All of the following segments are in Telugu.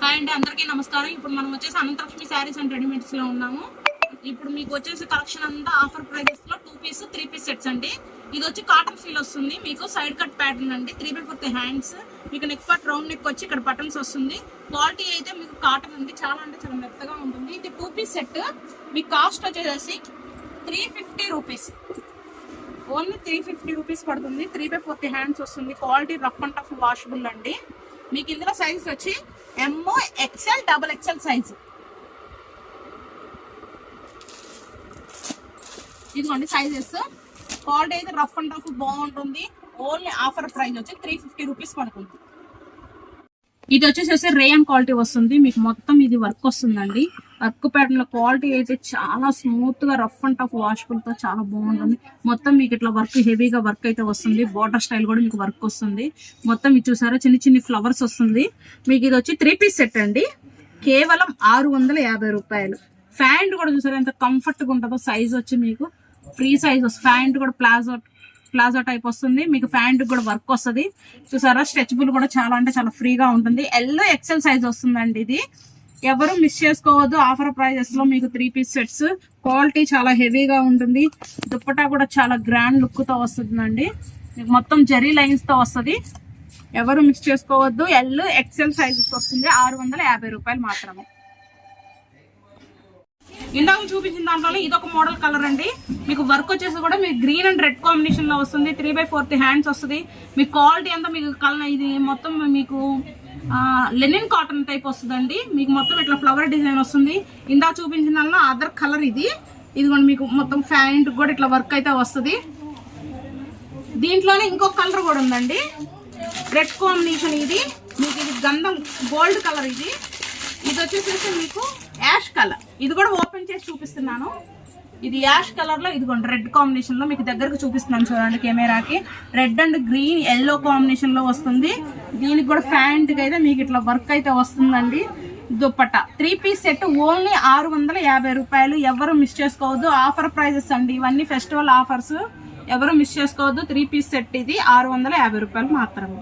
హాయ్ అండి అందరికీ నమస్కారం. ఇప్పుడు మనం వచ్చేసి అనంతలక్ష్మి శారీస్ అండ్ రెడీమేడ్స్లో ఉన్నాము. ఇప్పుడు మీకు వచ్చేసి కలెక్షన్ అంతా ఆఫర్ ప్రైజెస్లో two piece three piece sets అండి. ఇది వచ్చి కాటన్ ఫీల్ వస్తుంది. మీకు సైడ్ కట్ ప్యాటర్న్ అండి త్రీ బై ఫోర్త్ హ్యాండ్స్. మీకు నెక్ పార్ట్ రౌండ్ నెక్ వచ్చి ఇక్కడ బటన్స్ వస్తుంది. క్వాలిటీ అయితే మీకు కాటన్ అండి. చాలా అంటే చాలా మెత్తగా ఉంటుంది. ఇది టూ పీస్ సెట్. మీకు కాస్ట్ వచ్చేసి three fifty rupees. Only three fifty rupees పడుతుంది. త్రీ బై ఫోర్టీ హ్యాండ్స్ వస్తుంది. Quality rough and tough washable అండి. మీకు ఇందులో సైజ్ వచ్చి ఎంఓ ఎక్సెల్ డబల్ ఎక్సెల్ సైజ్ ఇదిగోండి సైజెస్ క్వాలిటీ అయితే రఫ్ అండ్ రఫ్ బాగుంటుంది. ఓన్లీ ఆఫర్ ప్రైస్ వచ్చి త్రీ ఫిఫ్టీ రూపీస్ పడుతుంది. ఇది వచ్చేసేసి రేయన్ క్వాలిటీ వస్తుంది. మీకు మొత్తం ఇది వర్క్ వస్తుందండి. వర్క్ ప్యాటర్న్లో క్వాలిటీ అయితే చాలా స్మూత్గా రఫ్ అండ్ టఫ్ వాషబుల్తో చాలా బాగుంటుంది. మొత్తం మీకు ఇట్లా వర్క్ హెవీగా వర్క్ అయితే వస్తుంది. బార్డర్ స్టైల్ కూడా మీకు వర్క్ వస్తుంది. మొత్తం ఇది చూసారా? చిన్న చిన్న ఫ్లవర్స్ వస్తుంది. మీకు ఇది వచ్చి త్రీ పీస్ సెట్ అండి. కేవలం ఆరు వందల యాభై రూపాయలు. ఫ్యాంట్ కూడా చూసారా? ఎంత కంఫర్ట్గా ఉంటుందో సైజ్ వచ్చి మీకు. ఫ్రీ సైజ్ వస్తుంది. ఫ్యాంట్ కూడా ప్లాజో ప్లాజో టైప్ వస్తుంది. మీకు ప్యాంట్ కూడా వర్క్ వస్తుంది. చూసారా? స్ట్రెచబుల్ కూడా చాలా అంటే చాలా ఫ్రీగా ఉంటుంది. ఎల్లో ఎక్సెల్ సైజ్ వస్తుందండి ఇది. ఎవరు మిస్ చేసుకోవద్దు. ఆఫర్ ప్రైజెస్లో మీకు త్రీ పీస్ సెట్స్ క్వాలిటీ చాలా హెవీగా ఉంటుంది. దుప్పటా కూడా చాలా గ్రాండ్ లుక్తో వస్తుందండి. మీకు మొత్తం జరీ లైన్స్తో వస్తుంది. ఎవరు మిస్ చేసుకోవద్దు. ఎల్ ఎక్సెల్ సైజెస్ వస్తుంది. ఆరు వందల యాభై రూపాయలు మాత్రమే. ఇందాక చూపించిన దాంట్లో ఇదొక మోడల్ కలర్ అండి. మీకు వర్క్ వచ్చేసి కూడా మీకు గ్రీన్ అండ్ రెడ్ కాంబినేషన్లో వస్తుంది. త్రీ బై ఫోర్త్ హ్యాండ్స్ వస్తుంది. మీకు క్వాలిటీ అంతా మీకు కలర్ ఇది మొత్తం మీకు లెనిన్ కాటన్ టైప్ వస్తుందండి. మీకు మొత్తం ఇట్లా ఫ్లవర్ డిజైన్ వస్తుంది. ఇందాక చూపించిన దానిలో అదర్ కలర్ ఇది. ఇదిగోండి మీకు మొత్తం ఫ్యాంట్ కూడా ఇట్లా వర్క్ అయితే వస్తుంది. దీంట్లోనే ఇంకొక కలర్ కూడా ఉందండి. రెడ్ కాంబినేషన్ ఇది. మీకు ఇది గంధం గోల్డ్ కలర్ ఇది. ఇది వచ్చేసేసి మీకు యాష్ కలర్ ఇది కూడా ఓపెన్ చేసి చూపిస్తున్నాను. ఇది యాష్ కలర్లో ఇదిగోండి రెడ్ కాంబినేషన్లో మీకు దగ్గరకు చూపిస్తున్నాను చూడండి కెమెరాకి. రెడ్ అండ్ గ్రీన్ ఎల్లో కాంబినేషన్లో వస్తుంది. దీనికి కూడా ఫ్యాంట్ అయితే మీకు ఇట్లా వర్క్ అయితే వస్తుందండి. Dupatta three piece set only ఆరు వందల యాభై రూపాయలు. ఎవరు మిస్ చేసుకోవద్దు. ఆఫర్ ప్రైజెస్ అండి. ఇవన్నీ ఫెస్టివల్ ఆఫర్స్. ఎవరు మిస్ చేసుకోవద్దు. త్రీ పీస్ సెట్ ఇది ఆరు వందల యాభై రూపాయలు మాత్రమే.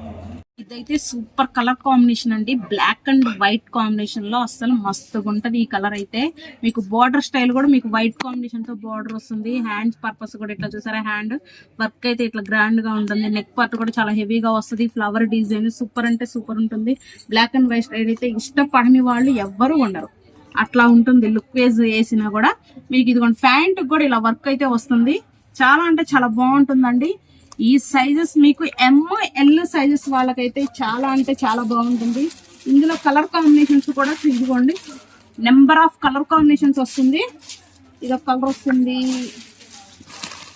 ఇదైతే సూపర్ కలర్ కాంబినేషన్ అండి. బ్లాక్ అండ్ వైట్ కాంబినేషన్లో అస్సలు మస్తుగా ఉంటది ఈ కలర్ అయితే. మీకు బార్డర్ స్టైల్ కూడా మీకు వైట్ కాంబినేషన్తో బార్డర్ వస్తుంది. హ్యాండ్స్ పర్పస్ కూడా ఇట్లా చూసారా? హ్యాండ్ వర్క్ అయితే ఇట్లా గ్రాండ్గా ఉంటుంది. నెక్ పార్ట్ కూడా చాలా హెవీగా వస్తుంది. ఫ్లవర్ డిజైన్ సూపర్ అంటే సూపర్ ఉంటుంది. బ్లాక్ అండ్ వైట్ స్టైల్ అయితే ఇష్టపడని వాళ్ళు ఎవ్వరూ ఉండరు. అట్లా ఉంటుంది లుక్ వేజ్ వేసినా కూడా. మీకు ఇదిగోండి ప్యాంట్ కూడా ఇలా వర్క్ అయితే వస్తుంది. చాలా అంటే చాలా బాగుంటుందండి. ఈ సైజెస్ మీకు ఎమ్ ఎల్ సైజెస్ వాళ్ళకైతే చాలా అంటే చాలా బాగుంటుంది. ఇందులో కలర్ కాంబినేషన్స్ కూడా తీసుకోండి. నెంబర్ ఆఫ్ కలర్ కాంబినేషన్స్ వస్తుంది. ఇదొక కలర్ వస్తుంది.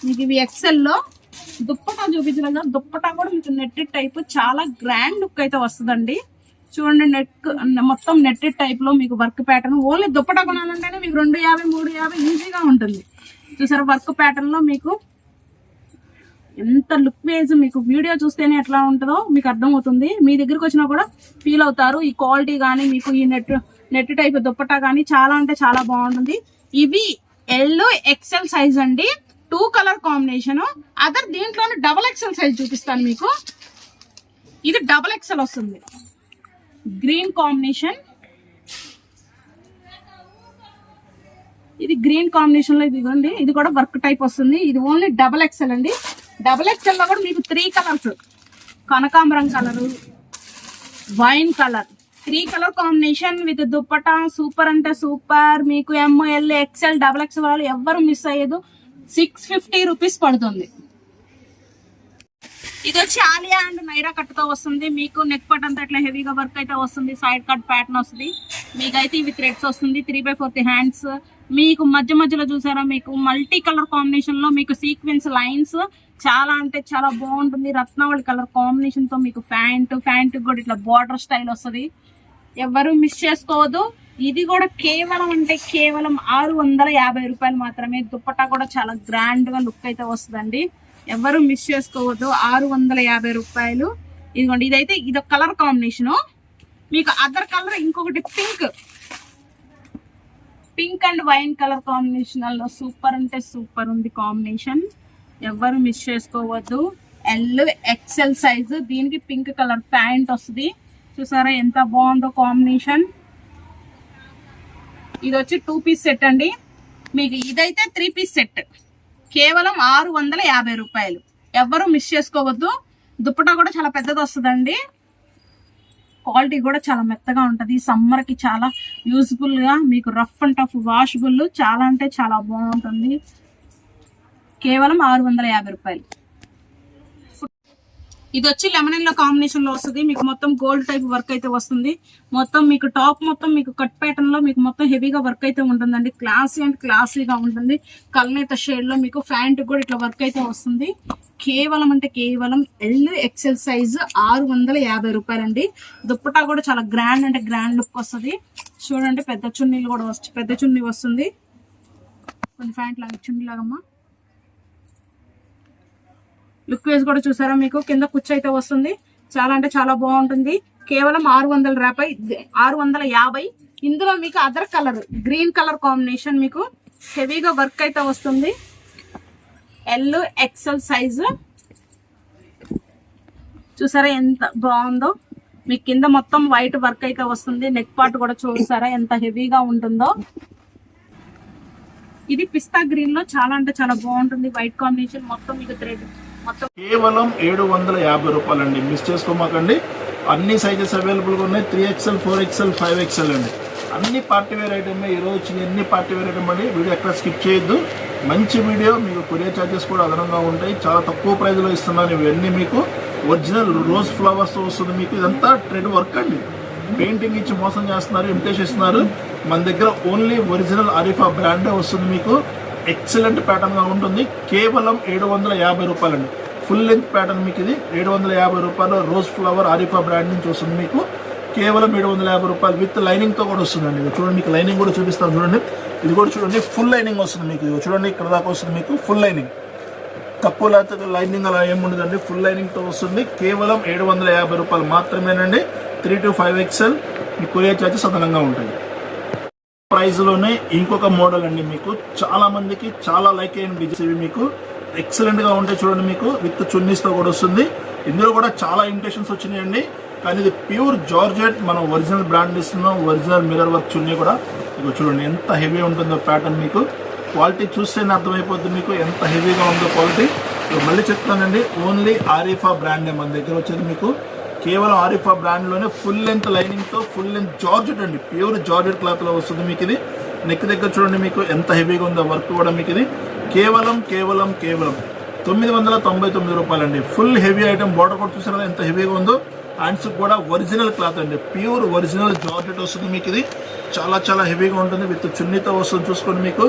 మీకు ఇవి ఎక్సెల్లో దుప్పటా చూపించడం కదా దుప్పటా కూడా మీకు నెట్టెడ్ టైప్ చాలా గ్రాండ్ లుక్ అయితే వస్తుందండి. చూడండి నెట్ మొత్తం నెట్టెడ్ టైప్లో మీకు వర్క్ ప్యాటర్న్ ఓన్లీ దుప్పటా కొనాలంటేనే మీకు రెండు యాభై మూడు యాభై ఈజీగా ఉంటుంది. చూసారా వర్క్ ప్యాటర్న్లో మీకు ఎంత లుక్ వేజ్ మీకు వీడియో చూస్తేనే ఎట్లా ఉంటుందో మీకు అర్థమవుతుంది. మీ దగ్గరికి వచ్చినా కూడా ఫీల్ అవుతారు. ఈ క్వాలిటీ కానీ మీకు ఈ నెట్ నెట్ టైప్ దుప్పటా కానీ చాలా అంటే చాలా బాగుంటుంది. ఇవి ఎల్లో ఎక్సెల్ సైజ్ అండి. టూ కలర్ కాంబినేషన్ అదర్ దీంట్లోనే డబల్ ఎక్సెల్ సైజ్ చూపిస్తాను మీకు. ఇది డబల్ ఎక్సెల్ వస్తుంది. గ్రీన్ కాంబినేషన్ ఇది గ్రీన్ కాంబినేషన్లో ఇదిగోండి. ఇది కూడా వర్క్ టైప్ వస్తుంది. ఇది ఓన్లీ డబల్ ఎక్సెల్ అండి. డబుల్ ఎక్స్ఎల్లో కూడా మీకు త్రీ కలర్స్ కనకాంబరం colour wine colour three colour combination with dupatta super అంటే సూపర్ మీకు M L XL double X వాళ్ళు ఎవ్వరు మిస్ అయ్యేదు. సిక్స్ ఫిఫ్టీ రూపీస్ పడుతుంది. ఇది వచ్చి ఆలియా అండ్ నైరా కట్తో వస్తుంది. మీకు నెక్ పట్ అంతా ఇట్లా హెవీగా వర్క్ అయితే వస్తుంది. సైడ్ కట్ ప్యాటర్న్ వస్తుంది. మీకైతే ఇవి థ్రెడ్స్ వస్తుంది. త్రీ బై ఫోర్త్ హ్యాండ్స్ మీకు మధ్య మధ్యలో చూసారా మీకు మల్టీ కలర్ కాంబినేషన్లో మీకు సీక్వెన్స్ లైన్స్ చాలా అంటే చాలా బాగుంటుంది. రత్నావళి కలర్ కాంబినేషన్తో మీకు ప్యాంట్ ప్యాంట్ కూడా ఇట్లా బార్డర్ స్టైల్ వస్తుంది. ఎవరు మిస్ చేసుకోవద్దు. ఇది కూడా కేవలం అంటే కేవలం ఆరు వందల యాభై రూపాయలు మాత్రమే. దుప్పటా కూడా చాలా గ్రాండ్గా లుక్ అయితే వస్తుందండి. ఎవరు మిస్ చేసుకోవద్దు. ఆరు వందల యాభై రూపాయలు. ఇదిగోండి ఇదైతే ఇది కలర్ కాంబినేషన్ మీకు అదర్ కలర్ ఇంకొకటి pink pink and wine colour కాంబినేషన్లో సూపర్ అంటే సూపర్ ఉంది కాంబినేషన్. ఎవరు మిస్ చేసుకోవద్దు. ఎల్ ఎక్సెల్ సైజు దీనికి పింక్ కలర్ ప్యాంట్ వస్తుంది. చూసారా ఎంత బాగుందో కాంబినేషన్. ఇది వచ్చి టూ పీస్ సెట్ అండి. మీకు ఇదైతే త్రీ పీస్ సెట్ కేవలం ఆరు వందల యాభై రూపాయలు. ఎవ్వరూ మిస్ చేసుకోవద్దు. దుప్పటా కూడా చాలా పెద్దది వస్తుందండి. క్వాలిటీ కూడా చాలా మెత్తగా ఉంటుంది. సమ్మర్కి చాలా యూస్ఫుల్గా మీకు రఫ్ అండ్ టఫ్ వాషబుల్ చాలా అంటే చాలా బాగుంటుంది. కేవలం ఆరు వందల యాభై రూపాయలు. ఇది వచ్చి లెమన్లో కాంబినేషన్లో వస్తుంది. మీకు మొత్తం గోల్డ్ టైప్ వర్క్ అయితే వస్తుంది. మొత్తం మీకు టాప్ మొత్తం మీకు కట్ ప్యాటర్న్లో మీకు మొత్తం హెవీగా వర్క్ అయితే ఉంటుందండి. క్లాసీ అండ్ క్లాసీగా ఉంటుంది. కల్నేత షేడ్లో మీకు ఫ్యాంట్ కూడా ఇట్లా వర్క్ అయితే వస్తుంది. కేవలం అంటే కేవలం ఎల్ ఎక్సెల్ సైజ్ ఆరు వందల యాభై రూపాయలండి. దుప్పటా కూడా చాలా గ్రాండ్ అంటే గ్రాండ్ లుక్ వస్తుంది. చూడండి పెద్ద చున్నీలు కూడా వస్తుంది పెద్ద చున్నీ వస్తుంది. కొన్ని ఫ్యాంట్ లాగా చున్నీ లాగమ్మా లుక్ వేసి కూడా చూసారా మీకు? కింద కుచ్చు అయితే వస్తుంది. చాలా అంటే చాలా బాగుంటుంది. కేవలం ఆరు వందల రూపాయి ఆరు వందల యాభై. ఇందులో మీకు other colour green colour combination మీకు హెవీగా వర్క్ అయితే వస్తుంది. L XL size. చూసారా ఎంత బాగుందో? మీకు కింద మొత్తం వైట్ వర్క్ అయితే వస్తుంది. నెక్ పార్ట్ కూడా చూసారా ఎంత హెవీగా ఉంటుందో? ఇది పిస్తా గ్రీన్లో చాలా అంటే చాలా బాగుంటుంది. వైట్ కాంబినేషన్ మొత్తం మీకు థ్రెడ్ మొత్తం కేవలం ఏడు వందల యాభై రూపాయలు అండి మిస్ చేసుకోమాకండి. అన్ని సైజెస్ అవైలబుల్గా ఉన్నాయి. Three XL four XL five XL అండి. అన్ని పార్టీ వేర్ ఐటమ్ ఈ రోజు వచ్చిన అన్ని పార్టీ వేర్ ఐటమ్ అండి. వీడియో ఎక్కడ స్కిప్ చేయొద్దు. మంచి వీడియో మీకు కొరియర్ ఛార్జెస్ కూడా అదనంగా ఉంటాయి. చాలా తక్కువ ప్రైజ్లో ఇస్తున్నాను ఇవన్నీ మీకు. ఒరిజినల్ రోజ్ ఫ్లవర్స్ వస్తుంది మీకు. ఇదంతా ట్రెడ్ వర్క్ అండి. పెయింటింగ్ ఇచ్చి మోసం చేస్తున్నారు ఇమిటేషన్ ఇస్తున్నారు. మన దగ్గర ఓన్లీ ఒరిజినల్ అరిఫా బ్రాండే వస్తుంది మీకు. ఎక్సలెంట్ ప్యాటర్న్గా ఉంటుంది. కేవలం ఏడు వందల యాభై రూపాయలండి. ఫుల్ లెంత్ ప్యాటర్న్ మీకు ఇది. ఏడు వందల యాభై రూపాయలు రోజ్ ఫ్లవర్ ఆరిఫా బ్రాండ్ నుంచి వస్తుంది మీకు. కేవలం ఏడు వందల యాభై రూపాయలు విత్ లైనింగ్తో కూడా వస్తుందండి. ఇది చూడండి మీకు లైనింగ్ కూడా చూపిస్తాను చూడండి. ఇది కూడా చూడండి ఫుల్ లైనింగ్ వస్తుంది మీకు. ఇది చూడండి ఇక్కడ దాకా వస్తుంది మీకు ఫుల్ లైనింగ్. తక్కువ లేకపోతే లైనింగ్ అలా ఏముండదండి ఫుల్ లైనింగ్తో వస్తుంది. కేవలం ఏడు వందల యాభై రూపాయలు మాత్రమేనండి. త్రీ టు ఫైవ్ ఎక్స్ఎల్ మీ కొరియర్ ఛార్జెస్ అదనంగా ఉంటాయి. ప్రైస్లోనే ఇంకొక మోడల్ అండి మీకు. చాలా మందికి చాలా లైక్ అయిన డిజైన్స్ ఇవి మీకు. ఎక్సలెంట్గా ఉంటాయి చూడండి మీకు. విత్ చున్నీస్తో కూడా వస్తుంది. ఇందులో కూడా చాలా ఇంటేషన్స్ వచ్చినాయండి. కానీ ఇది ప్యూర్ జార్జెట్ మనం ఒరిజినల్ బ్రాండ్ ఇస్తున్నాం. ఒరిజినల్ మిరర్ వర్క్ చున్నీ కూడా. ఇగో చూడండి ఎంత హెవీ ఉంటుందో ప్యాటర్న్ మీకు. క్వాలిటీ చూస్తేనే అర్థమైపోతుంది మీకు ఎంత హెవీగా ఉందో క్వాలిటీ మళ్ళీ చెప్తానండి. ఓన్లీ ఆరిఫా బ్రాండే మన దగ్గర వచ్చేది మీకు. కేవలం ఆరిఫా బ్రాండ్లోనే ఫుల్ లెంత్ లైనింగ్తో ఫుల్ లెంత్ జార్జెట్ అండి. ప్యూర్ జార్జెట్ క్లాత్లో వస్తుంది మీకు ఇది. నెక్ దగ్గర చూడండి మీకు ఎంత హెవీగా ఉందో వర్క్ కూడా మీకు ఇది. కేవలం కేవలం కేవలం తొమ్మిది వందల తొంభై తొమ్మిది రూపాయలండి. ఫుల్ హెవీ ఐటమ్ బార్డర్ కూడా చూసారా ఎంత హెవీగా ఉందో? హ్యాండ్స్ కూడా ఒరిజినల్ క్లాత్ అండి. ప్యూర్ ఒరిజినల్ జార్జెట్ వస్తుంది మీకు ఇది. చాలా చాలా హెవీగా ఉంటుంది. విత్ చున్నీతో వస్తుంది చూసుకోండి మీకు.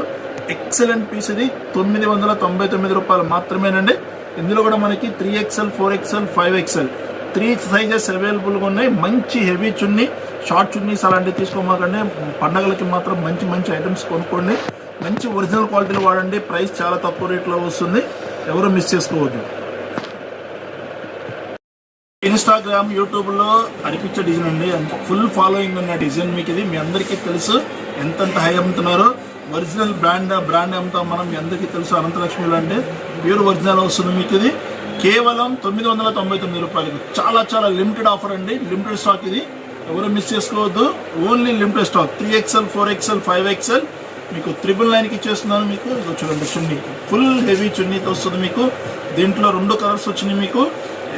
ఎక్సలెంట్ పీస్ ఇది. తొమ్మిది వందల తొంభై తొమ్మిది రూపాయలు మాత్రమేనండి. ఇందులో కూడా మనకి three XL four XL five XL three sizes అవైలబుల్గా ఉన్నాయి. మంచి హెవీ చున్నీ షార్ట్ చున్నీస్ అలాంటివి తీసుకోమాకండి. పండగలకి మాత్రం మంచి మంచి ఐటమ్స్ కొనుక్కోండి. మంచి ఒరిజినల్ క్వాలిటీలు వాడండి. ప్రైస్ చాలా తక్కువ రేట్లో వస్తుంది. ఎవరు మిస్ చేసుకోవద్దు. ఇన్స్టాగ్రామ్ యూట్యూబ్లో అనిపించే డిజైన్ అండి. ఫుల్ ఫాలోయింగ్ ఉన్న డిజైన్ మీకు ఇది మీ అందరికీ తెలుసు ఎంతెంత హై అమ్ముతున్నారో. ఒరిజినల్ బ్రాండ్ బ్రాండ్ అమ్ముతాం మనం. మీ అందరికీ తెలుసు అనంతలక్ష్మిలో అంటే ప్యూర్ ఒరిజినల్ వస్తుంది మీకు ఇది కేవలం తొమ్మిది వందల తొంభై తొమ్మిది రూపాయలకి. చాలా చాలా లిమిటెడ్ ఆఫర్ అండి. లిమిటెడ్ స్టాక్ ఇది. ఎవరు మిస్ చేసుకోవద్దు. Only limited stock three XL four XL five XL మీకు త్రిబుల్ నైన్కి ఇచ్చేస్తున్నాను మీకు. చూడండి చున్నీ. ఫుల్ హెవీ చున్నీతో వస్తుంది మీకు. దీంట్లో రెండు కలర్స్ వచ్చినాయి మీకు.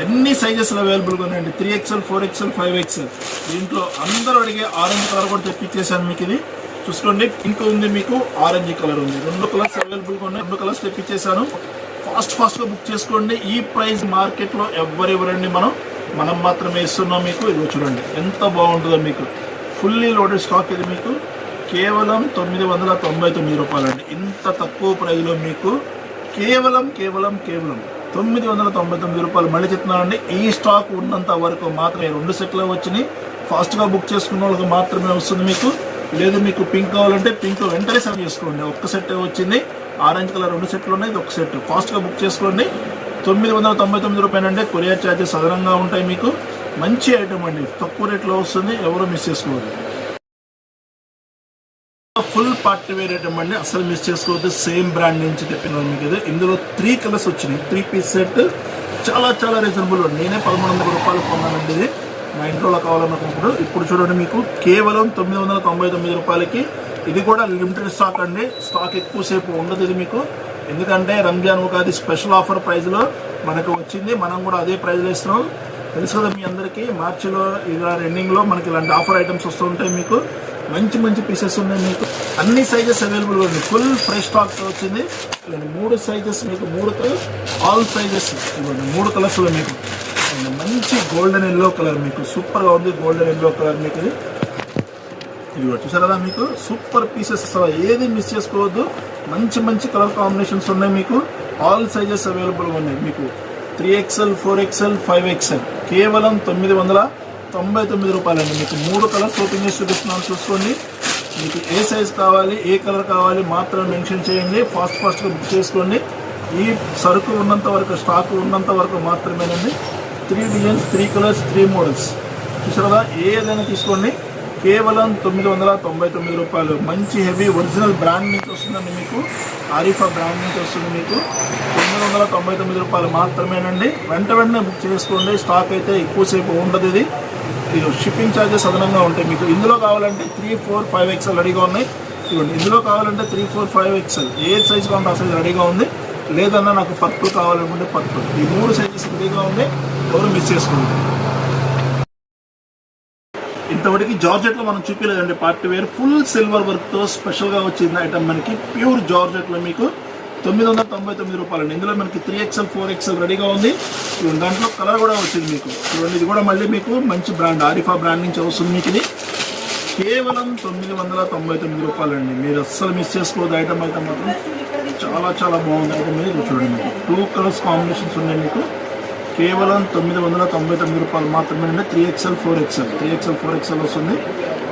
ఎన్ని సైజెస్లు అవైలబుల్గా ఉన్నాయండి? Three XL four XL five XL దీంట్లో అందరూ అడిగే ఆరెంజ్ కలర్ కూడా తెప్పించేసాను మీకు ఇది. చూసుకోండి. పింక్ ఉంది మీకు. ఆరెంజ్ కలర్ ఉంది. రెండు కలర్స్ అవైలబుల్గా ఉన్నాయి. రెండు కలర్స్ తెప్పించేసాను ఫాస్ట్ ఫాస్ట్గా బుక్ చేసుకోండి. ఈ ప్రైస్ మార్కెట్లో ఎవరెవరండి మనం? మనం మాత్రమే ఇస్తున్నాం మీకు. ఇది చూడండి. ఎంత బాగుంటుందో మీకు. ఫుల్లీ లోడెడ్ స్టాక్ ఇది మీకు. కేవలం తొమ్మిది వందల తొంభై తొమ్మిది రూపాయలండి. ఇంత తక్కువ ప్రైస్లో మీకు కేవలం కేవలం కేవలం తొమ్మిది వందల తొంభై తొమ్మిది రూపాయలు మళ్ళీ చెప్తున్నానండి. ఈ స్టాక్ ఉన్నంత వరకు మాత్రమే రెండు సెట్లు వచ్చినాయి. ఫాస్ట్గా బుక్ చేసుకున్న వాళ్ళకి మాత్రమే వస్తుంది మీకు. లేదు మీకు పింక్ కావాలంటే పింక్ వెంటనే సెలెక్ట్ చేసుకోండి. ఒక్క సెట్ వచ్చింది. ఆరెంజ్ కలర్ రెండు సెట్లు ఉన్నాయి ఇది ఒక సెట్. ఫాస్ట్గా బుక్ చేసుకోండి. తొమ్మిది వందల తొంభై తొమ్మిది రూపాయలు అంటే కొరియర్ ఛార్జెస్ అదనంగా ఉంటాయి మీకు. మంచి ఐటమ్ అండి. తక్కువ రేట్లో వస్తుంది ఎవరు మిస్ చేసుకోవద్దు ఫుల్ పార్టీ వేర్ ఐటమ్ అండి. అసలు మిస్ చేసుకోవద్దు. సేమ్ బ్రాండ్ నుంచి తెప్పినాను మీకు ఇది. ఇందులో త్రీ కలర్స్ వచ్చినాయి. త్రీ పీస్ సెట్ చాలా చాలా రీజనబుల్ నేనే పదమూడు వందల రూపాయలు కొన్నానండి ఇది. మా ఇంట్లో కావాలనుకున్నప్పుడు ఇప్పుడు చూడండి మీకు కేవలం తొమ్మిది వందల తొంభై తొమ్మిది రూపాయలకి ఇది కూడా లిమిటెడ్ స్టాక్ అండి. స్టాక్ ఎక్కువసేపు ఉండదు ఇది మీకు. ఎందుకంటే రంజాన్ ఉగాది స్పెషల్ ఆఫర్ ప్రైస్లో మనకు వచ్చింది. మనం కూడా అదే ప్రైజ్లో ఇస్తున్నాం. తెలుసు కదా మీ అందరికీ మార్చిలో ఇలా ఎండింగ్లో మనకి ఇలాంటి ఆఫర్ ఐటమ్స్ వస్తుంటాయి మీకు. మంచి మంచి పీసెస్ ఉన్నాయి మీకు. అన్ని సైజెస్ అవైలబుల్ ఉంది. ఫుల్ ఫ్రెష్ స్టాక్ వచ్చింది. మూడు సైజెస్ మీకు మూడు కలర్స్ ఆల్ సైజెస్ ఇవ్వండి. మూడు కలర్స్లో మీకు. మంచి గోల్డెన్ ఎల్లో కలర్ మీకు. సూపర్గా ఉంది గోల్డెన్ ఎల్లో కలర్ మీకు ఇది చూసారా మీకు? సూపర్ పీసెస్ అసలు ఏది మిస్ చేసుకోవద్దు. మంచి మంచి కలర్ కాంబినేషన్స్ ఉన్నాయి మీకు. ఆల్ సైజెస్ అవైలబుల్ ఉన్నాయి మీకు. Three XL four XL five XL కేవలం తొమ్మిది వందల తొంభై తొమ్మిది రూపాయలండి. మీకు మూడు కలర్స్ ఓపెన్ చేసి చూపిస్తున్నాను చూసుకోండి. మీకు ఏ సైజ్ కావాలి ఏ కలర్ కావాలి మాత్రం మెన్షన్ చేయండి. ఫాస్ట్ ఫాస్ట్గా బుక్ చేసుకోండి. ఈ సరుకు ఉన్నంత వరకు స్టాక్ ఉన్నంత వరకు మాత్రమేనండి. Three designs three colours three models చూసారా? ఏదైనా తీసుకోండి. కేవలం తొమ్మిది వందల తొంభై తొమ్మిది రూపాయలు. మంచి హెవీ ఒరిజినల్ బ్రాండ్ నుంచి వస్తుందండి మీకు. ఆరిఫా బ్రాండ్ నుంచి వస్తుంది మీకు. తొమ్మిది వందల తొంభై తొమ్మిది రూపాయలు మాత్రమేనండి. వెంట వెంటనే బుక్ చేసుకోండి. స్టాక్ అయితే ఎక్కువసేపు ఉండదు ఇది. షిప్పింగ్ ఛార్జెస్ అదనంగా ఉంటాయి మీకు. ఇందులో కావాలంటే త్రీ ఫోర్ ఫైవ్ ఎక్స్ఎల్ రెడీగా ఉన్నాయి. ఇవ్వండి ఇందులో కావాలంటే త్రీ ఫోర్ ఫైవ్ ఎక్స్ఎల్. ఏ సైజ్ కావాలంటే ఆ సైజ్ రెడీగా ఉంది. లేదన్నా నాకు పర్పుల్ కావాలనుకుంటే పర్పుల్. ఈ మూడు సైజెస్ రెడీగా ఉంది ఎవరు మిస్ చేసుకోండి ఇంతవరకు జార్జెట్లో మనం చూపించలేదండి. పార్టీ వేర్ ఫుల్ సిల్వర్ వర్క్తో స్పెషల్గా వచ్చింది ఐటమ్ మనకి ప్యూర్ జార్జెట్లో మీకు తొమ్మిది వందల తొంభై తొమ్మిది రూపాయలు అండి ఇందులో మనకి త్రీ ఎక్స్ఎల్ ఫోర్ ఎక్స్ఎల్ రెడీగా ఉంది. దాంట్లో కలర్ కూడా వచ్చింది మీకు. చూడండి ఇది కూడా మళ్ళీ మీకు మంచి బ్రాండ్ ఆరిఫా బ్రాండ్ నుంచి వస్తుంది మీకు ఇది. కేవలం తొమ్మిది వందల తొంభై తొమ్మిది రూపాయలు అండి మీరు అస్సలు మిస్ చేసుకోవద్దు. ఐటమ్ అయితే మాత్రం చాలా చాలా బాగుంది. ఐటమ్ మీద చూడండి టూ కలర్స్ కాంబినేషన్స్ ఉన్నాయి మీకు. కేవలం తొమ్మిది వందల తొంభై తొమ్మిది రూపాయలు మాత్రమే అండి. Three XL four XL three XL four XL వస్తుంది.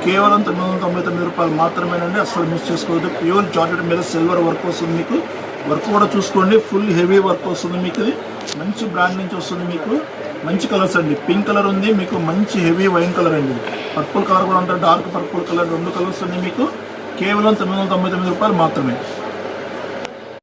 కేవలం తొమ్మిది వందల తొంభై తొమ్మిది రూపాయలు మాత్రమేనండి అసలు మిస్ చేసుకోవద్దు. ప్యూర్ జాకెట్ మీద సిల్వర్ వర్క్ వస్తుంది మీకు. వర్క్ కూడా చూసుకోండి. ఫుల్ హెవీ వర్క్ వస్తుంది మీకు ఇది. మంచి బ్రాండ్ నుంచి వస్తుంది మీకు. మంచి కలర్స్ అండి. పింక్ కలర్ ఉంది. మీకు మంచి హెవీ వైన్ కలర్ అండి. పర్పుల్ కలర్ కూడా ఉంటుంది. డార్క్ పర్పుల్ కలర్ రెండు కలర్స్ ఉన్నాయి మీకు. కేవలం తొమ్మిది వందల తొంభై తొమ్మిది రూపాయలు మాత్రమే.